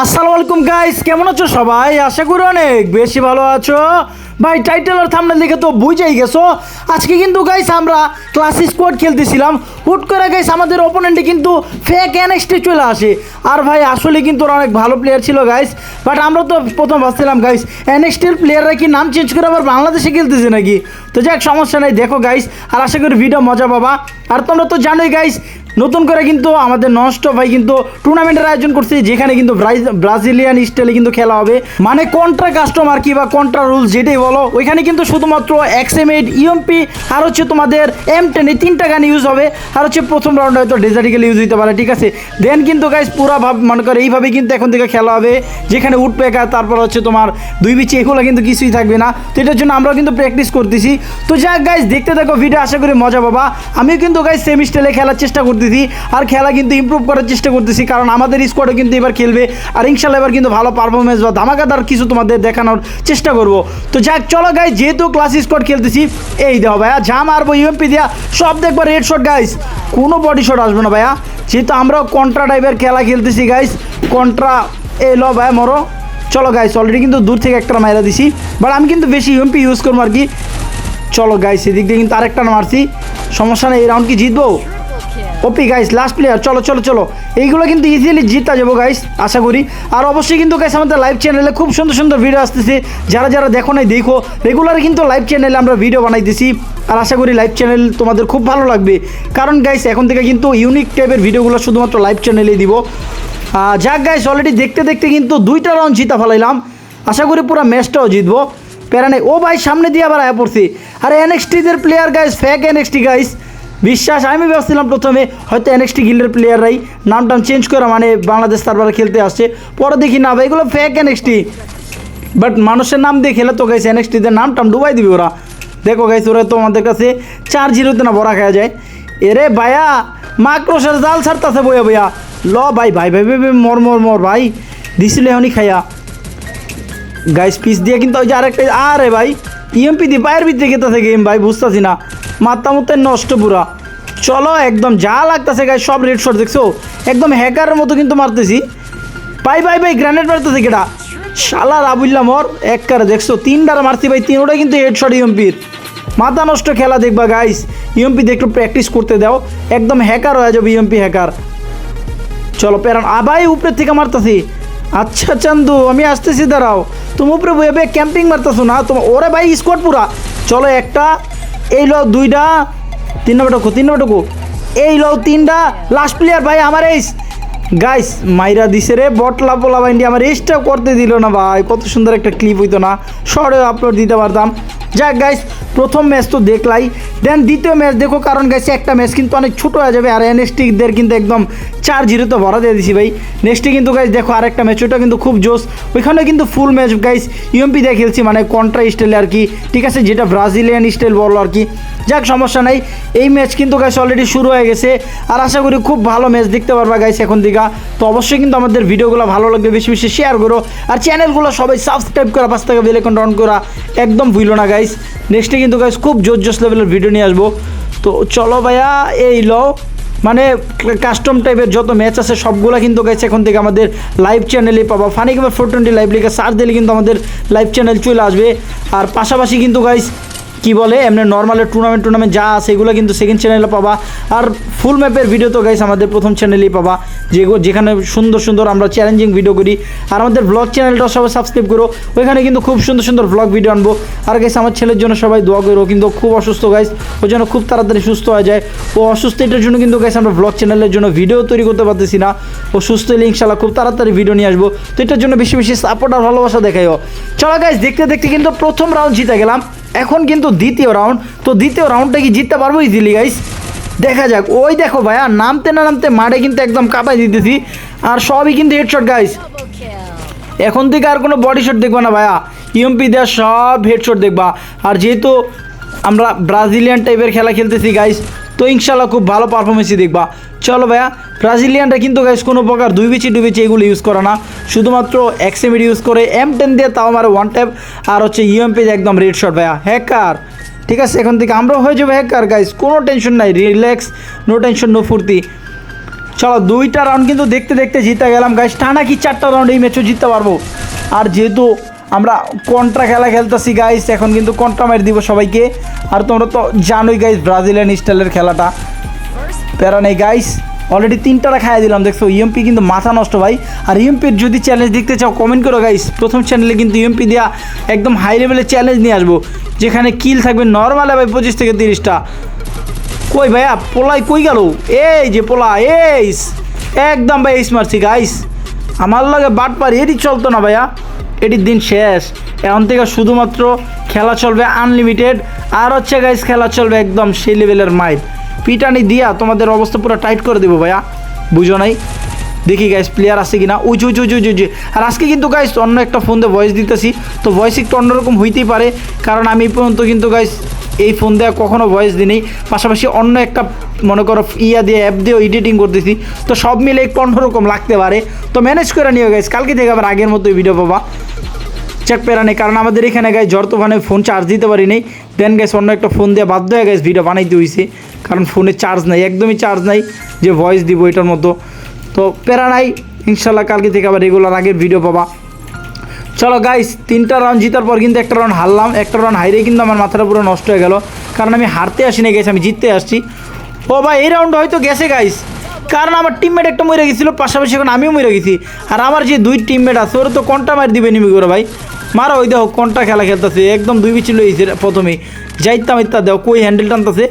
আসসালামু আলাইকুম গাইস কেমন আছো সবাই? আশা করি অনেক বেশি ভালো আছো। ভাই টাইটেল আর থামনেল দেখে তো বুঝেই গেছো। আজকে কিন্তু গাইস আমরা ক্লাস স্কোয়াড খেলতেছিলাম। হুট করে গাইস আমাদের ওপোনেন্টে কিন্তু ফেক এনএক্সটি চলে আসে। আর ভাই, আসলে কিন্তু অনেক ভালো প্লেয়ার ছিল গাইস বাট আমরা তো প্রথম ভাবছিলাম গাইস এনএক্সটির প্লেয়াররা কি নাম চেঞ্জ করে আবার বাংলাদেশে খেলতেছে নাকি? তো যাক, সমস্যা নাই। দেখো গাইস আর আশা করি ভিডিও মজা পাবা। আর তোমরা তো জানোই গাইস নতুন করে কিন্তু আমাদের নষ্ট ভাই কিন্তু টুর্নামেন্টের আয়োজন করছে, যেখানে কিন্তু ব্রাজিলিয়ান স্টাইলে কিন্তু খেলা হবে। মানে কন্ট্রা কাস্টমার কি বা কন্ট্রা রুলস যেটাই বলো, ওইখানে কিন্তু শুধুমাত্র এক্সএমএড ইএমপি আর হচ্ছে তোমাদের এম টেন এই তিনটা গান ইউজ হবে। আর হচ্ছে প্রথম রাউন্ডে হয়তো ডেজার্টিক্যাল ইউজ হতে পারে, ঠিক আছে? দেন কিন্তু গাইস পুরা ভাব মনে করে এইভাবে কিন্তু এখন থেকে খেলা হবে, যেখানে উড পেকার তারপর হচ্ছে তোমার দুই বিচি, এগুলো কিন্তু কিছুই থাকবে না। তো এটার জন্য আমরাও কিন্তু প্র্যাকটিস করতেছি। তো যাক গাইস দেখতে থাকো ভিডিও আশা করি মজা পাবা। আমিও কিন্তু গাইস সেমি স্টাইলে খেলার চেষ্টা করতেছি আর খেলা কিন্তু ইমপ্রুভ করার চেষ্টা করতেছি, কারণ আমাদের স্কোয়াডও কিন্তু এবার খেলবে। আর ইনশাল্লাহ এবার কিন্তু ভালো পারফরমেন্স বা ধামাকাদার কিছু তোমাদের দেখানোর চেষ্টা করব। তো যাক, চলো গাই যেহেতু ক্লাস স্কোয়াড খেলতেছি, এই দাও ভাইয়া, যা মারবো ইউএমপি দিয়া, সব দেখব রেড শট গাইস কোনো বডি শট আসবে না ভাইয়া। যেহেতু আমরাও কন্ট্রা টাইপের খেলা খেলতেছি গাইস কন্ট্রা এই ল ভাইয়া, মরো। চলো গাইস অলরেডি কিন্তু দূর থেকে একটা মাইরা দিছি। বাট আমি কিন্তু বেশি ইউএমপি ইউজ করব আর কি। চলো গাইস এদিক দিয়ে কিন্তু আরেকটা মারছি। সমস্যা নেই, এই রাউন্ড কি জিতবো? ওপি গাইস লাস্ট প্লেয়ার চলো চলো চলো। এইগুলো কিন্তু ইজিলি জিতা যাব গাইস আশা করি। আর অবশ্যই কিন্তু গাইস আমাদের লাইভ চ্যানেলে খুব সুন্দর সুন্দর ভিডিও আসতেছে। যারা যারা দেখো নাই, দেখো। রেগুলার কিন্তু লাইভ চ্যানেলে আমরা ভিডিও বানাইতেছি আর আশা করি লাইভ চ্যানেল তোমাদের খুব ভালো লাগবে। কারণ গাইস এখন থেকে কিন্তু ইউনিক টাইপের ভিডিওগুলো শুধুমাত্র লাইভ চ্যানেলেই দিব। যাক গাইস অলরেডি দেখতে দেখতে কিন্তু দুইটা রাউন্ড জিতা ফেলাইলাম। আশা করি পুরো ম্যাচটাও জিতবো। প্যারা নেই। ও ভাই, সামনে দিয়ে আবার আয়া পড়ছে। আরে এনএক্সটিদের প্লেয়ার গাইস ফ্যাক এনএক্সটি গাইস বিশ্বাস, আমি ভাবছিলাম প্রথমে হয়তো এনএক্সটি গিল্ডের প্লেয়াররাই নাম টাম চেঞ্জ করা মানে বাংলাদেশ তারপরে খেলতে আসছে। পরে দেখি না, ভাই, এগুলো ফ্যাক এনএক্সটি বাট মানুষের নাম দিয়ে খেলে তো গাইছে এনএক্সটিতে নাম টাম ডুবাই দিবে ওরা। দেখো গাইছে ওরা তো আমাদের কাছে চার জিরোতে না বড়া খাওয়া যায়। এরে ভাইয়া মাক্রোসের জাল ছাড়তাছে বইয়া বইয়া। ল ভাই ভাই ভাই ভাই মর মর মর, ভাই। দিছিল এখনই খাইয়া। গাইস পিস দিয়ে কিন্তু ওই যে আরেকটা, আরে ভাই ইএমপি দিয়ে পায়ের ভিতরে গেতেছে গেম ভাই, বুঝতেছি না। মাথা মুতে নষ্ট পুরা চলো, একদম যা লাগতেছে গাইস সব রেড শট দেখছ? একদম হ্যাকারের মতো কিন্তু মারতেছি। ভাই ভাই ভাই গ্রানেড মারতেছে কেটা শালা রাবুল্লা মর এক কারে দেখছ? তিনবার মারছি ভাই তিনোটা কিন্তু হেড শট ইএমপির মাথা নষ্ট খেলা দেখবা গাইস ইএমপি একটু প্র্যাকটিস করতে দাও। একদম হ্যাকার হয়ে যাবে ইএমপি হ্যাকার। চলো, প্যারান। আবাই উপরের থেকে মারতাছি। আচ্ছা চান্দু, আমি আসতেছি, দাঁড়াও। তুমি উপরে বইবে ক্যাম্পিং মারতেছো না? তোমার ওরে ভাই স্কোয়াড পুরা। চলো, একটা এই লও দুইটা, তিন নম্বর টুকু তিন নম্বর টুকু এই লও তিনটা লাস্ট প্লেয়ার ভাই আমার এইস গাইস মাইরা দিছে রে, বটলা পোলা বাইন্ডি আমার এসটা করতে দিল না ভাই, কত সুন্দর একটা ক্লিপ হইতো না। শর্টে আপলোড দিতে পারতাম। যাক গাইস প্রথম ম্যাচ তো দেখলাই। দেন দ্বিতীয় ম্যাচ দেখো, কারণ গাইস একটা ম্যাচ কিন্তু অনেক ছোটো হয়ে যাবে, আর এনএসটিদের কিন্তু একদম চার জিরো তো ভরা দিয়ে দিছি ভাই। নেক্সটে কিন্তু গাইস দেখো আর একটা ম্যাচ ওটা কিন্তু খুব জোস ওইখানে কিন্তু ফুল ম্যাচ গাইস ইউএমপি দিয়ে খেলছি মানে কন্ট্রা স্টাইলে আর কি। ঠিক আছে, যেটা ব্রাজিলিয়ান স্টাইল বলো আর কি। যাক, সমস্যা নাই। এই ম্যাচ কিন্তু গাইস অলরেডি শুরু হয়ে গেছে। আর আশা করি খুব ভালো ম্যাচ দেখতে পারবা গাইস এখন দিকা তো অবশ্যই কিন্তু আমাদের ভিডিওগুলো ভালো লাগবে, বেশি বেশি শেয়ার করো। আর চ্যানেলগুলো সবাই সাবস্ক্রাইব করা, পাঁচ টাকা বেল আইকন অন করা, একদম ভুলো না গাইস নেক্সটে কিন্তু গাইস খুব জোর জোস লেভেলের ভিডিও নিয়ে আসব। তো চলো ভাইয়া, এই লো মানে কাস্টম টাইপের যত ম্যাচ আছে সবগুলো কিন্তু গেছে এখন থেকে আমাদের লাইভ চ্যানেলে পাবা। ফানি কিংবা ফোর টোয়েন্টি লাইভ লিখে সার্চ দিলে কিন্তু আমাদের লাইভ চ্যানেল চলে আসবে। আর পাশাপাশি কিন্তু গাইস কি বলে, এমনি নর্মালের টুর্নামেন্ট টুর্নামেন্ট যা আছে, এগুলো কিন্তু সেকেন্ড চ্যানেলে পাবা। আর ফুল ম্যাপের ভিডিও তো গাইস আমাদের প্রথম চ্যানেলেই পাবা। যেগুলো যেখানে সুন্দর সুন্দর আমরা চ্যালেঞ্জিং ভিডিও করি। আর আমাদের ব্লগ চ্যানেলটাও সবাই সাবস্ক্রাইব করো। ওইখানে কিন্তু খুব সুন্দর সুন্দর ব্লগ ভিডিও আনব। আর গাইস আমার ছেলের জন্য সবাই দোয়া করো কিন্তু খুব অসুস্থ গাইস ওই জন্য খুব তাড়াতাড়ি সুস্থ হয়ে যায়। ও অসুস্থ এটার জন্য কিন্তু গাইস আমরা ব্লগ চ্যানেলের জন্য ভিডিও তৈরি করতে পারতেছি না। ও সুস্থ হলে ইনশাল্লাহ খুব তাড়াতাড়ি ভিডিও নিয়ে আসব। তো এটার জন্য বেশি বেশি সাপোর্ট আর ভালোবাসা দেখাইও। চলো গাইস দেখতে দেখতে কিন্তু প্রথম রাউন্ড জিতে গেলাম। এখন কিন্তু দ্বিতীয় রাউন্ড তো দ্বিতীয় রাউন্ডটা কি জিততে পারব ইজিলি গাইস দেখা যাক। ওই দেখো ভাইয়া, নামতে না নামতে মাঠে কিন্তু একদম কাঁপাই দিতেছি। আর সবই কিন্তু হেডশট গাইস এখন থেকে আর কোনো বডি শট দেখবা না ভাইয়া। ইএমপি দেওয়া সব হেডশট দেখবা। আর যেহেতু আমরা ব্রাজিলিয়ান টাইপের খেলা খেলতেছি গাইস তো ইনশাল্লাহ খুব ভালো পারফরমেন্সই দেখবা। চলো ভাইয়া ব্রাজিলিয়ানটা কিন্তু গাইস কোনো প্রকার দুই বিচি দুই বিচি এগুলো ইউজ করে না। শুধুমাত্র এক্সএমিড ইউজ করে এম টেন দিয়ে তাও আমার ওয়ান ট্যাপ আর হচ্ছে ইএমপি একদম রেড শট ভাইয়া। হ্যাকার ঠিক আছে, এখন থেকে আমরাও হয়ে যাব হ্যাকার গাইস কোনো টেনশন নাই রিল্যাক্স নো টেনশন নো ফুর্তি। চলো, দুইটা রাউন্ড কিন্তু দেখতে দেখতে জিতে গেলাম গাইস টানা কি চারটা রাউন্ড এই ম্যাচও জিততে পারব? আর যেহেতু আমরা কন্ট্রা খেলা খেলতেছি গাইস এখন কিন্তু কন্ট্রা মার দিব সবাইকে। আর তোমরা তো জানোই গাইস ব্রাজিলিয়ান স্টাইলের খেলাটা। প্যারা নেই গাইস অলরেডি তিনটারা খাইয়ে দিলাম, দেখছ? ইএমপি কিন্তু মাথা নষ্ট ভাই। আর ইএমপির যদি চ্যালেঞ্জ দেখতে চাও কমেন্ট করো গাইস প্রথম চ্যানেলে কিন্তু ইএমপি দেওয়া একদম হাই লেভেলের চ্যালেঞ্জ নিয়ে আসব। যেখানে কিল থাকবে নর্মাল ভাই পঁচিশ থেকে তিরিশটা। কই ভাইয়া, পোলাই কই গেল? এই যে পোলা এইস একদম ভাই এইস মারছি গাইস আমার লাগে বাট পারি এটি চলতো না ভাইয়া। এটির দিন শেষ। এখন থেকে শুধুমাত্র খেলা চলবে আনলিমিটেড আর হচ্ছে গাইস খেলা চলবে একদম সেই লেভেলের মাইট পিটানি দিয়া তোমাদের অবস্থা পুরো টাইট করে দেবো ভাইয়া। বুঝো নাই? দেখি গাইস প্লেয়ার আছে কিনা? উঁচু উঁচু উঁচু উঁচু আর আজকে কিন্তু গাইস অন্য একটা ফোন দিয়ে ভয়েস দিতেছি। তো ভয়েস একটু অন্যরকম হইতেই পারে। কারণ আমি পর্যন্ত কিন্তু গাইস এই ফোন দিয়ে কখনো ভয়েস দিই পাশাপাশি অন্য একটা, মনে করো, ইয়া দিয়ে অ্যাপ দিয়েও এডিটিং করতেছি। তো সব মিলে একটু অন্যরকম লাগতে পারে। তো ম্যানেজ করে নিও গাইস কালকে থেকে আবার আগের মতোই ভিডিও পাবা। চেক পেরা নেই, কারণ আমাদের এখানে গাইস জ্বর তুফানে ফোন চার্জ দিতে পারি নেই দেন গাইস অন্য একটা ফোন দিয়ে বাধ্য হয়ে গেছে ভিডিও বানাইতে হয়েছে কারণ ফোনে চার্জ নাই, একদমই চার্জ নাই যে ভয়েস দিব এটার মতো। তো প্যারা নাই, ইনশাল্লাহ কালকে থেকে আবার রেগুলার আগের ভিডিও পাবা। চলো গাইস তিনটা রাউন্ড জিতার পর কিন্তু একটা রাউন্ড হারলাম। একটা রাউন্ড হাইরে কিন্তু আমার মাথাটা পুরো নষ্ট হয়ে গেল। কারণ আমি হারতে আসিনি গেছি আমি জিততে আসছি। ও ভাই, এই রাউন্ড হয়তো গেছে গাইস কারণ আমার টিমমেট একটা মরে গেছিল, পাশাপাশি এখন আমিও মরে গেছি। আর আমার যে দুই টিমমেট আছে, ওরা তো কোনটা মার দিবে নিমি করে ভাই? মারো, ওই দেখো, কোনটা খেলা খেলতেছে? একদম দুই বিচি লইছে প্রথমেই। যাইতাম ইত্যা দেখো, কই হ্যান্ডেল টানতেছে?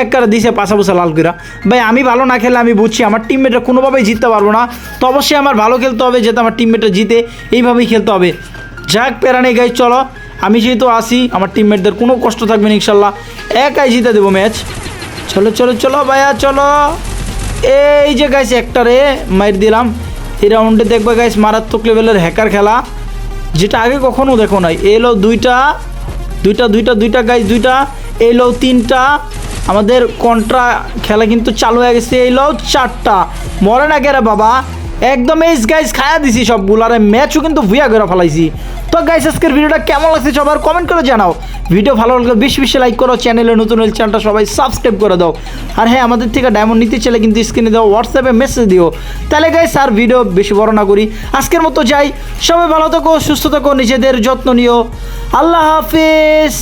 একবারে দিছে পাশা পোসা লাল কইরা। ভাই, আমি ভালো না খেলে আমি বুঝছি, আমার টিমমেটরা কোনোভাবেই জিততে পারব না। তো অবশ্যই আমার ভালো খেলতে হবে, যাতে আমার টিমমেটরা জিতে। এইভাবেই খেলতে হবে। যাক, প্যারা নেই গাইজ চলো। আমি যেহেতু আসি আমার টিমমেটদের কোনো কষ্ট থাকবে না, ইনশাল্লাহ। একাই জিতে দেবো ম্যাচ চলো চলো চলো, ভাইয়া, চলো। এই যে গাইস একটা রে মার দিলাম। এই রাউন্ডে দেখবে গাইস মারাত্মক লেভেলের হ্যাকার খেলা। যেটা আগে কখনো দেখো নাই। এলো দুইটা দুইটা দুইটা দুইটা গাইজ দুইটা, এলো তিনটা। আমাদের কন্ট্রা খেলা কিন্তু চালু হয়ে গেছে, এলো চারটা। মরে না গেরে বাবা। একদম এই গাইস খায়া দিছি সবগুলো, আর ম্যাচও কিন্তু ভুয়া করে ফেলাইছি। তো গাইস আজকের ভিডিওটা কেমন লাগছে সবার কমেন্ট করে জানাও। ভিডিও ভালো লাগলে বেশি বেশি লাইক করো চ্যানেলে নতুন হলে চ্যানেলটা সবাই সাবস্ক্রাইব করে দাও। আর হ্যাঁ আমাদের থেকে ডায়মন্ড নিতে চাইলে কিন্তু স্ক্রিনে দাও হোয়াটসঅ্যাপে মেসেজ দিও। তাহলে গাইস আর ভিডিও বেশি বড় না করি। আজকের মতো যাই। সবাই ভালো থাকো, সুস্থ থাকো, নিজেদের যত্ন নিও। আল্লাহ হাফিজ।